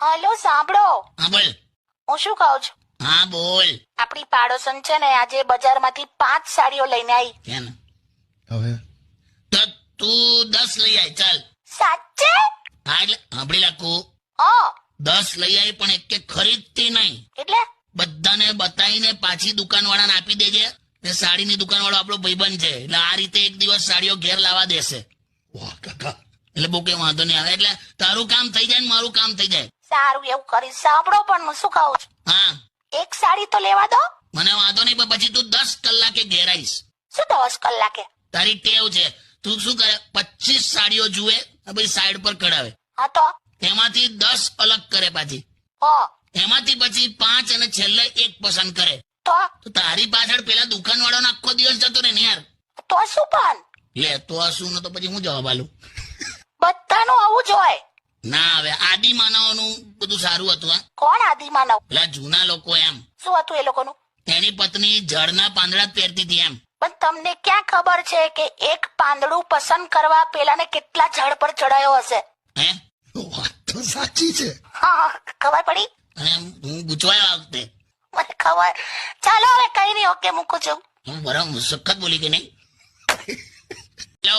Hello સાંભળો. હા બોલ. હું શું કહું છું? હા બોલ. આપણી પાડોશન છે ને આજે બજારમાંથી પાંચ સાડીઓ લઈને આવી કેમ? હવે? તો તું દસ લઈ આય ચાલ. સાચે? હા એટલે સાંભળી રાખું. ઓ દસ લઈ આવી પણ એક ખરીદતી નહીં. એટલે? બધાને બતાવીને પાછી દુકાનવાળાને આપી દેજે. ને સાડીની દુકાન વાળો આપણો ભાઈબંધ છે. એટલે આ રીતે એક દિવસ સાડીઓ ઘેર લાવવા દેશે. વાહ કાકા. એટલે બહુ કઈ વાંધો નહીં આવે. એટલે તારું કામ થઈ જાય ને મારું કામ થઈ જાય. સારું એવું કરી સાંભળો પણ હું શું કહું છું. હા. એક સાડી તો લેવા દો. મને વાંધો નહીં પણ પછી તું દસ કલાકે ઘેર આવીશ. શું દસ કલાકે? તારી ટેવ છે. તું શું કરે? પચીસ સાડીઓ જુએ પછી સાઈડ પર કઢાવે. હા તો? એમાંથી દસ અલગ કરે પાછી. એમાંથી પછી પાંચ અને છેલ્લે એક પસંદ કરે. તો? તારી પાછળ પેલા દુકાન વાળો આખો દિવસ જતો રે ને યાર. તો શું પણ? લે તો શું? તો પછી હું જવાબ આલું બધાનું આવું જ હોય. ના હવે આદિ માનવનું બધું સારું હતું આ કોણ આદિ માનવ? પેલા જૂના લોકો એમ. શું હતું એ લોકોનું? તેની પત્ની જળના પાંદડા જ પહેરતી હતી એમ. પણ તમને ક્યાં ખબર છે કે એક પાંદડું પસંદ કરવા પેલાને કેટલા ઝાડ પર ચડાયો હશે? હે? વાત તો સાચી છે. હા ખબર પડી? અને હું ગુચવાયો આ વખતે. મને ખબર. ચાલો હવે કઈ નહીં ઓકે મૂકું છું. હું બરાબર સખત બોલી કે નહીં?